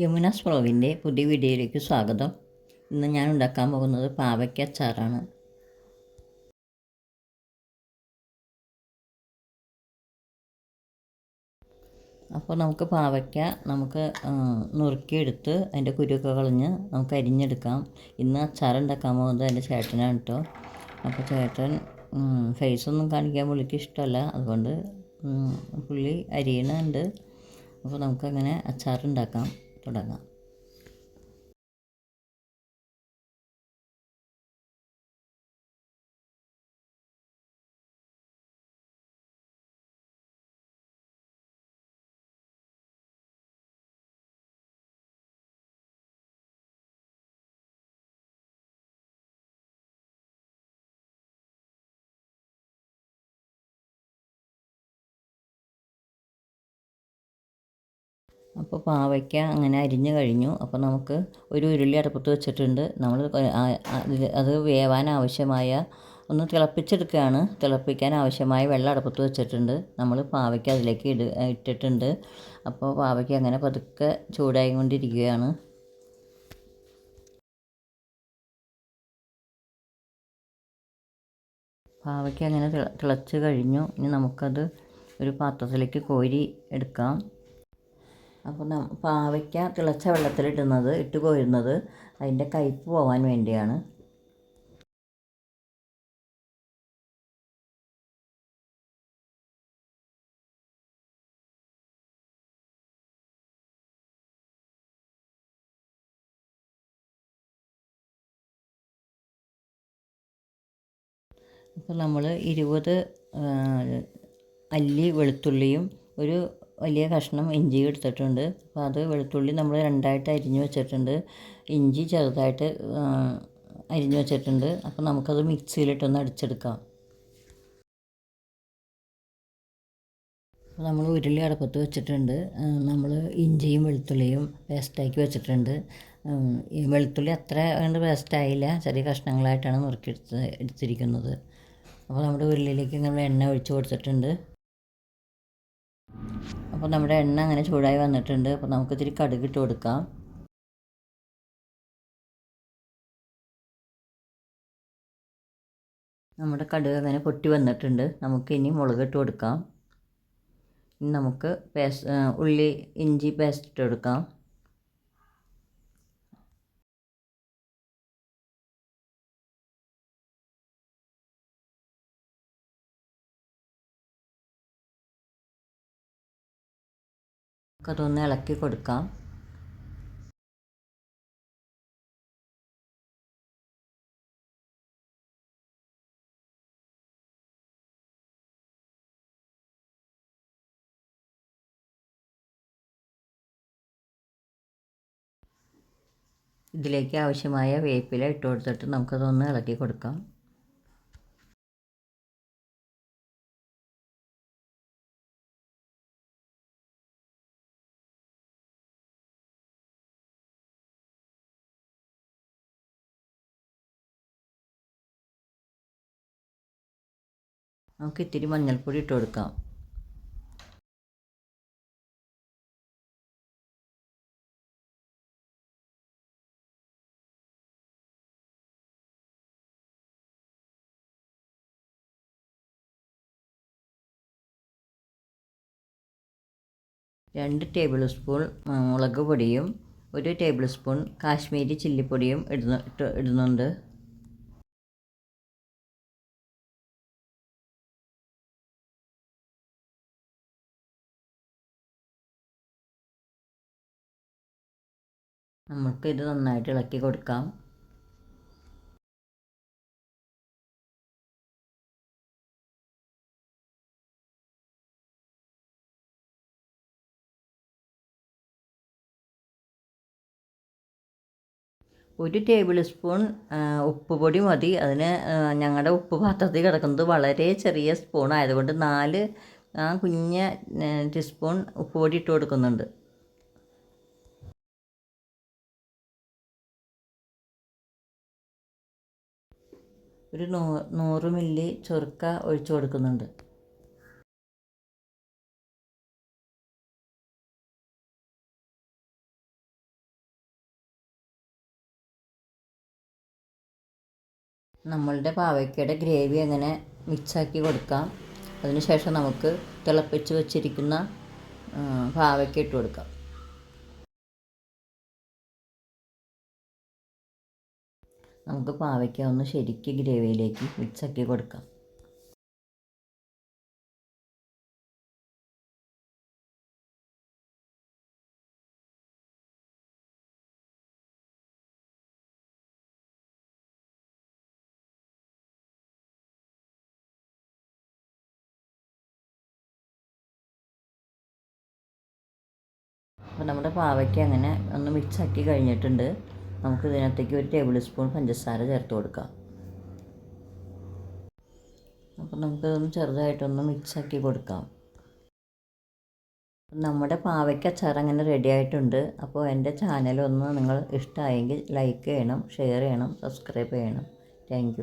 യമുനാസ് വ്ളോഗിന്റെ പുതിയ വീഡിയോയിലേക്ക് സ്വാഗതം. ഇന്ന് ഞാൻ ഉണ്ടാക്കാൻ പോകുന്നത് പാവയ്ക്ക അച്ചാറാണ്. അപ്പോൾ നമുക്ക് പാവയ്ക്ക നമുക്ക് നുറുക്കിയെടുത്ത് അതിന്റെ കുരുവൊക്കെ കളഞ്ഞ് നമുക്ക് അരിഞ്ഞെടുക്കാം. ഇന്ന് അച്ചാർ ഉണ്ടാക്കാൻ പോകുന്നത് എന്റെ ചേട്ടനാണ് കേട്ടോ. അപ്പോൾ ചേട്ടൻ ഫേസൊന്നും കാണിക്കാൻ പുള്ളിക്ക് ഇഷ്ടമല്ല. അതുകൊണ്ട് പുള്ളി അരിയണുണ്ട്. അപ്പോൾ നമുക്കങ്ങനെ അച്ചാർ ഉണ്ടാക്കാം. തുടങ്ങാം അപ്പോൾ പാവയ്ക്ക അങ്ങനെ അരിഞ്ഞു കഴിഞ്ഞു. അപ്പോൾ നമുക്ക് ഒരു ഉരുളി അടുപ്പത്ത് വെച്ചിട്ടുണ്ട്. നമ്മൾ അത് വേവാൻ ആവശ്യമായ ഒന്ന് തിളപ്പിച്ചെടുക്കുകയാണ്. തിളപ്പിക്കാൻ ആവശ്യമായ വെള്ളം അടുപ്പത്ത് വെച്ചിട്ടുണ്ട്. നമ്മൾ പാവയ്ക്ക അതിലേക്ക് ഇട ഇട്ടിട്ടുണ്ട്. അപ്പോൾ പാവയ്ക്ക അങ്ങനെ പതുക്കെ ചൂടായി കൊണ്ടിരിക്കുകയാണ് പാവയ്ക്ക അങ്ങനെ തിളച്ച് കഴിഞ്ഞു. ഇനി നമുക്കത് ഒരു പാത്രത്തിലേക്ക് കോരി എടുക്കാം. അപ്പോൾ പാവയ്ക്ക തിളച്ച വെള്ളത്തിലിടുന്നത് ഇട്ട് കോരുന്നത് അതിന്റെ കയ്പ്പ് പോവാൻ വേണ്ടിയാണ്. അപ്പോൾ നമ്മൾ ഇരുപത് അല്ലി വെളുത്തുള്ളിയും ഒരു വലിയ കഷ്ണം ഇഞ്ചി എടുത്തിട്ടുണ്ട്. അപ്പോൾ അത് വെളുത്തുള്ളി നമ്മൾ രണ്ടായിട്ട് അരിഞ്ഞു വെച്ചിട്ടുണ്ട്. ഇഞ്ചി ചെറുതായിട്ട് അരിഞ്ഞു വെച്ചിട്ടുണ്ട്. അപ്പോൾ നമുക്കത് മിക്സിയിലിട്ടൊന്ന് അടിച്ചെടുക്കാം. നമ്മൾ ഉരുളി അടപ്പത്ത് വെച്ചിട്ടുണ്ട്. നമ്മൾ ഇഞ്ചിയും വെളുത്തുള്ളിയും പേസ്റ്റാക്കി വെച്ചിട്ടുണ്ട്. ഈ വെളുത്തുള്ളി അത്ര കണ്ട് പേസ്റ്റായില്ല. ചെറിയ കഷ്ണങ്ങളായിട്ടാണ് നുറുക്കിയെടുത്ത് എടുത്തിരിക്കുന്നത്. അപ്പോൾ നമ്മുടെ ഉരുളിയിലേക്ക് നമ്മൾ എണ്ണ ഒഴിച്ച് കൊടുത്തിട്ടുണ്ട്. അപ്പോൾ നമ്മുടെ എണ്ണ അങ്ങനെ ചൂടായി വന്നിട്ടുണ്ട്. അപ്പോൾ നമുക്ക് ഇത്തിരി കടുക് ഇട്ട് കൊടുക്കാം. നമ്മുടെ കടുക് അങ്ങനെ പൊട്ടി വന്നിട്ടുണ്ട്. നമുക്ക് ഇനി മുളക് ഇട്ട് കൊടുക്കാം. ഇനി നമുക്ക് പേസ്റ്റ് ഉള്ളി ഇഞ്ചി പേസ്റ്റ് ഇട്ട് കൊടുക്കാം. നമുക്കതൊന്ന് ഇളക്കി കൊടുക്കാം. ഇതിലേക്ക് ആവശ്യമായ വേപ്പില ഇട്ട് കൊടുത്തിട്ട് നമുക്കതൊന്ന് ഇളക്കി കൊടുക്കാം. നമുക്ക് ഇത്തിരി മഞ്ഞൾപ്പൊടി ഇട്ട് കൊടുക്കാം. രണ്ട് ടേബിൾ സ്പൂൺ മുളക് പൊടിയും ഒരു ടേബിൾ സ്പൂൺ കാശ്മീരി ചില്ലിപ്പൊടിയും ഇടുന്ന ഇടുന്നുണ്ട്. നമുക്ക് ഇത് നന്നായിട്ട് ഇളക്കി കൊടുക്കാം. ഒരു ടേബിൾ സ്പൂൺ ഉപ്പ് പൊടി മതി. അതിന് ഞങ്ങളുടെ ഉപ്പ് പാത്രത്തിൽ കിടക്കുന്നത് വളരെ ചെറിയ സ്പൂൺ ആയതുകൊണ്ട് നാല് ആ കുഞ്ഞ ടീസ്പൂൺ ഉപ്പ് പൊടി ഇട്ട് കൊടുക്കുന്നുണ്ട്. ഒരു നൂ നൂറ് മില്ലി ചൊറുക്ക ഒഴിച്ച് കൊടുക്കുന്നുണ്ട്. നമ്മളുടെ പാവയ്ക്കയുടെ ഗ്രേവി അങ്ങനെ മിക്സാക്കി കൊടുക്കാം? അതിനുശേഷം നമുക്ക് തിളപ്പിച്ച് വെച്ചിരിക്കുന്ന പാവയ്ക്ക ഇട്ട് കൊടുക്കാം. നമുക്ക് പാവയ്ക്ക ഒന്ന് ശരിക്ക് ഗ്രേവിയിലേക്ക് മിക്സാക്കി കൊടുക്കാം. അപ്പോൾ നമ്മുടെ പാവയ്ക്ക് അങ്ങനെ ഒന്ന് മിക്സാക്കി കഴിഞ്ഞിട്ടുണ്ട്. നമുക്ക് ഇതിനകത്തേക്ക് ഒരു ടേബിൾ സ്പൂൺ പഞ്ചസാര ചേർത്ത് കൊടുക്കാം. അപ്പോൾ നമുക്കതൊന്ന് ചെറുതായിട്ടൊന്ന് മിക്സാക്കി കൊടുക്കാം. നമ്മുടെ പാവയ്ക്ക് അച്ചാർ അങ്ങനെ റെഡി ആയിട്ടുണ്ട്. അപ്പോൾ എന്റെ ചാനലൊന്ന് നിങ്ങൾ ഇഷ്ടമായെങ്കിൽ ലൈക്ക് ചെയ്യണം ഷെയർ ചെയ്യണം സബ്സ്ക്രൈബ് ചെയ്യണം. താങ്ക്